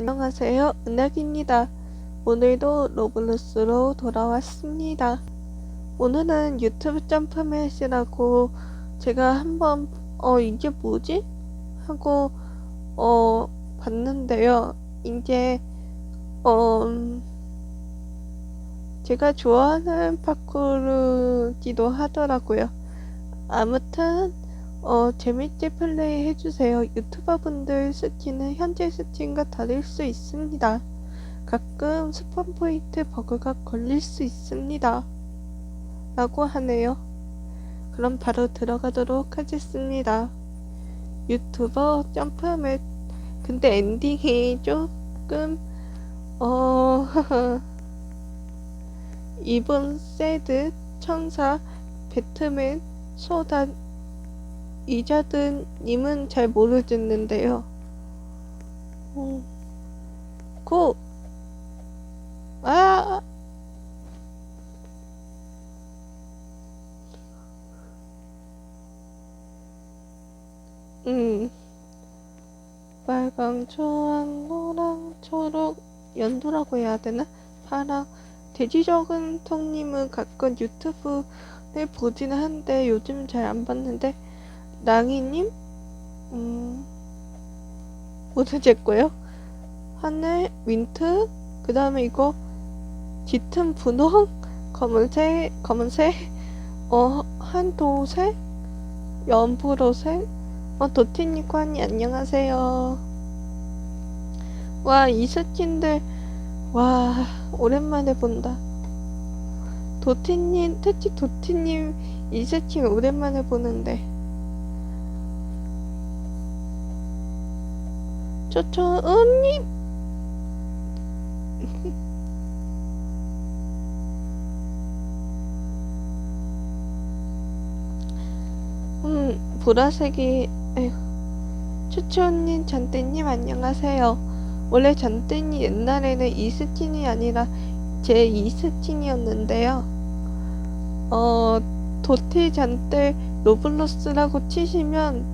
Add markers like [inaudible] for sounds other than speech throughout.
안녕하세요. 은학입니다. 오늘도 로블록스로 돌아왔습니다. 오늘은 유튜브 점프맨이라고 제가 한번 어 이게 뭐지? 하고 어 봤는데요. 이제 어 음, 제가 좋아하는 파쿠르기도 하더라고요. 아무튼 어, 재밌게 플레이 해주세요. 유튜버 분들 스킨은 현재 스킨과 다를 수 있습니다. 가끔 스폰 포인트 버그가 걸릴 수 있습니다. 라고 하네요. 그럼 바로 들어가도록 하겠습니다. 유튜버 점프맨. 근데 엔딩이 조금, 어, [laughs] 이번 세드, 천사, 배트맨, 소단, 이자든 님은 잘 모르겠는데요. 음, 고! 아! 음. 빨강, 초랑, 노랑, 초록, 연두라고 해야 되나? 파랑. 돼지적은 통님은 가끔 유튜브를 보긴 한데 요즘 잘 안 봤는데 랑이님? 음, 모두 제 거요. 하늘, 윈트, 그 다음에 이거, 짙은 분홍, 검은색, 검은색, 어, 한도색, 연보라색, 어, 도티니관이 안녕하세요. 와, 이 스킨들, 와, 오랜만에 본다. 도티님, 특히 도티님, 이 스킨 오랜만에 보는데. 저저 언니? [laughs] 음 보라색이 에휴. 추추 언니 잔떼님 안녕하세요. 원래 잔떼님 옛날에는 이스틴이 아니라 제 이스틴이었는데요. 어 도티 잔떼 로블로스라고 치시면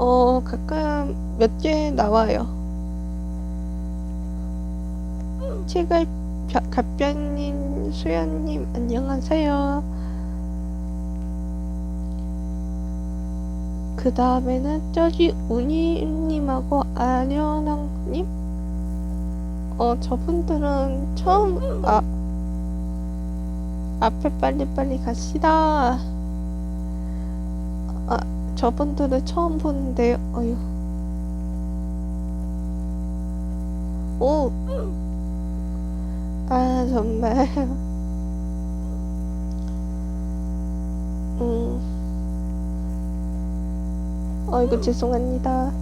어 가끔 몇 개 나와요. 제가 갑변님, 수연님 안녕하세요. 그 다음에는 저기 우니님하고 아련왕님? 어 저분들은 처음 아 앞에 빨리빨리 갑시다. 아 저분들을 처음 보는데 어휴. 오! 아 정말. 음. 어이구 죄송합니다.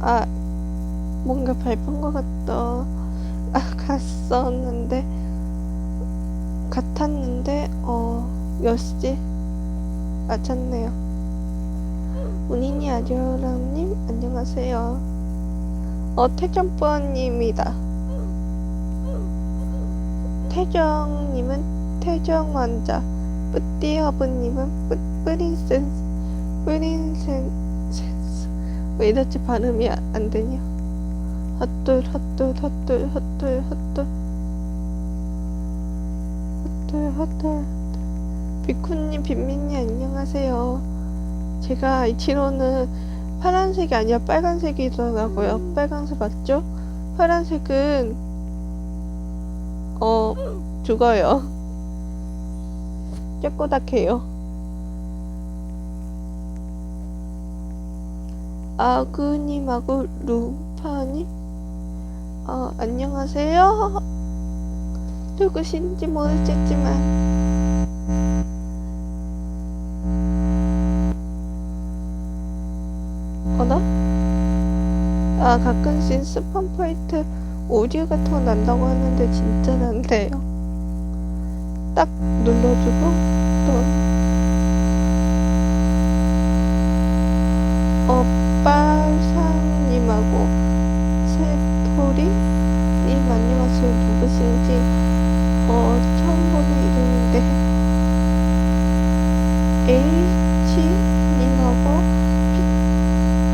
아 뭔가 밟은 것 같다. 아 갔었는데. 같았는데 어 몇시? 맞췄네요 운인이 아리오랑님 안녕하세요. 어 태정뿌님이다. 태정님은 태정왕자 뿌띠어브님은 뿌, 뿌린센스 뿌린센스. 왜 이렇게 발음이 안 되냐? 헛둘 헛둘 헛둘 헛둘. 헛둘 헛둘 헛둘. 비쿠님 빈민님 안녕하세요 제가 알기로는 파란색이 아니라 빨간색이더라고요. 빨간색 맞죠? 파란색은 어 죽어요. [laughs] 깨꼬닥해요. 아그님하고 루파님 어 안녕하세요. [laughs] 누구신지 모르겠지만 어나? 아 가끔씩 스폰 포인트 오디오 같은 거 난다고 하는데 진짜 난대요. 딱 눌러주고 또 어, 빨상님하고 새토리님 안녕하세요 누구신지 어 처음 보는 이름인데 H님하고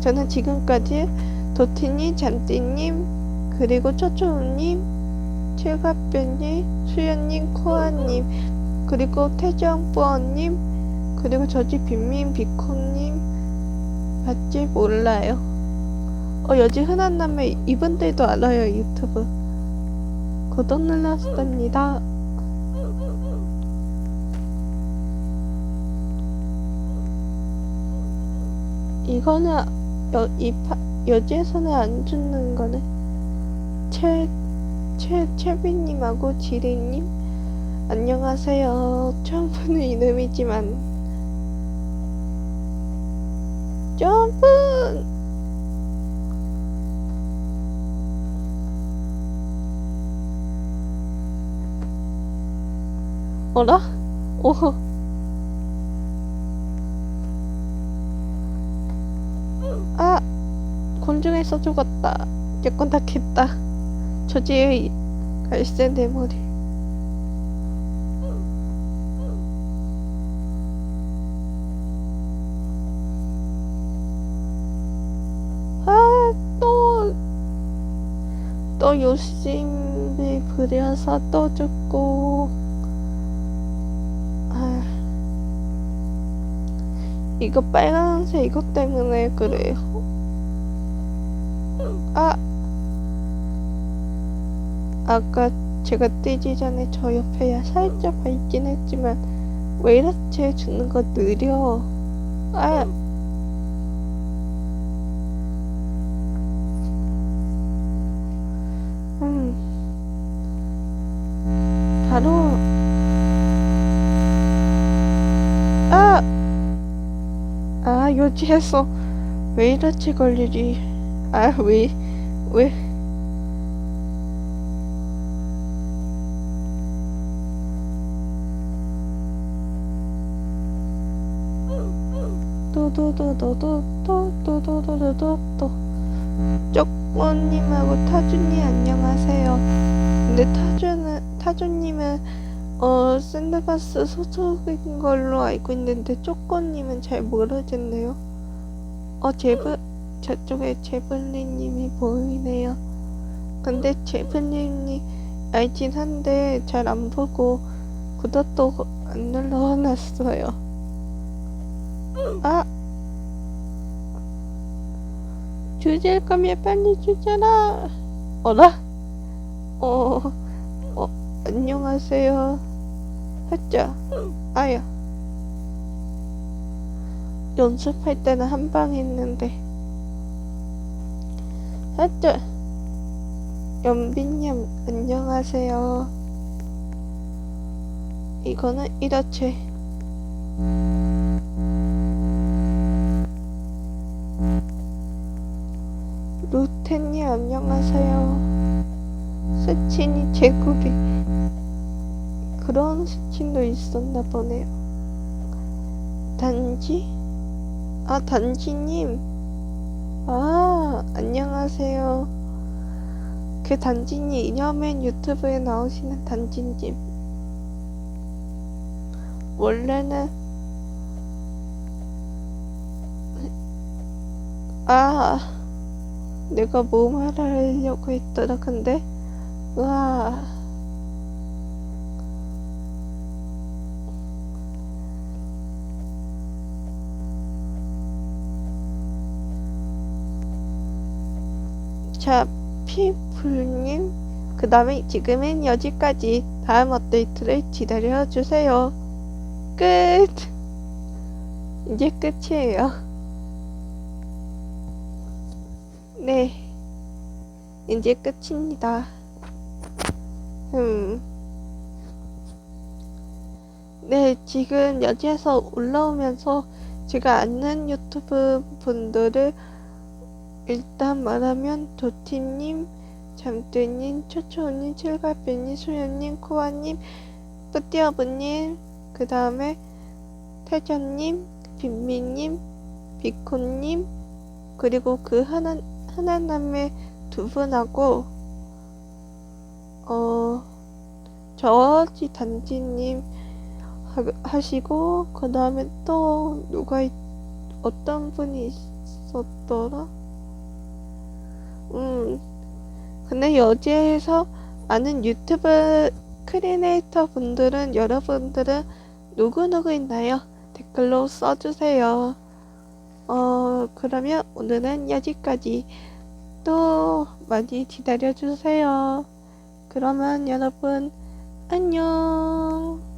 저는 지금까지 도티님, 잠띠님, 그리고 초초우님, 칠갑변님, 수연님, 코아님, 그리고 태정뿌어님, 그리고 저지 빈민 비콘님 맞지 몰라요. 어 여지 흔한 남매 이분들도 알아요 유튜브. 구독 눌렀습니다. 이거는 여, 이 파, 여지에서는 안 죽는 거네. 채, 채, 채비님하고 지리님, 안녕하세요. 처음 보는 이름이지만, 점프! 어라? 오. 아! 공중에서 죽었다. 예건 닦겠다. 저지의 갈색 내 머리. 아, 또, 또 욕심을 부려서 또 죽고. 아, 이거 빨간색 이것 때문에 그래요. 아! 아까 제가 뛰기 전에 저 옆에 살짝 밟긴 했지만 왜 이렇게 죽는 거 느려? 아! 음. 바로 아! 아, 요지에서 왜 이렇게 걸리지? 아, 왜, 왜? 또또또또또또또또또또 쪽모님하고 타주님 안녕하세요. 근데 타주는 타주님은 어 샌드바스 소속인 걸로 알고 있는데 쪼꼬님은 잘 모르겠네요. 어 제브 저쪽에 제블리님이 보이네요. 근데 제블리님 알긴 한데 잘 안 보고 구독도 안 눌러놨어요. 아 주제일 거면 빨리 주잖아. 어라? 어, 어, 안녕하세요. 하자. 아야. 연습할 때는 한 방 했는데. 하자. 연빈님, 안녕하세요. 이거는 이렇게. 루텐님, 안녕하세요. 스친이 제곱이 그런 스친도 있었나 보네요. 단지? 아, 단지님. 아, 안녕하세요. 그 단지님, 이념맨 유튜브에 나오시는 단지님. 원래는, 아, 내가 뭐 말하려고 했더라, 근데, 와. 피불님. 그 다음에 지금은 여기까지. 다음 업데이트를 기다려주세요. 끝. 이제 끝이에요. 네. 이제 끝입니다. 음. 네, 지금 여기에서 올라오면서 제가 아는 유튜브 분들을 일단 말하면 도티님, 잠들님, 초초님, 칠갑배님, 수연님, 코아님, 뿌띠어브님, 그 다음에 태전님, 빈미님, 비코님, 그리고 그 하나, 하나남의 두 분하고, 어, 저지 단지님 하, 하시고, 그 다음에 또 누가, 있, 어떤 분이 있었더라? 음, 근데 여기에서 아는 유튜브 크리에이터 분들은 여러분들은 누구누구 있나요? 댓글로 써주세요. 어, 그러면 오늘은 여기까지 또 많이 기다려주세요. 그러면 여러분, 안녕.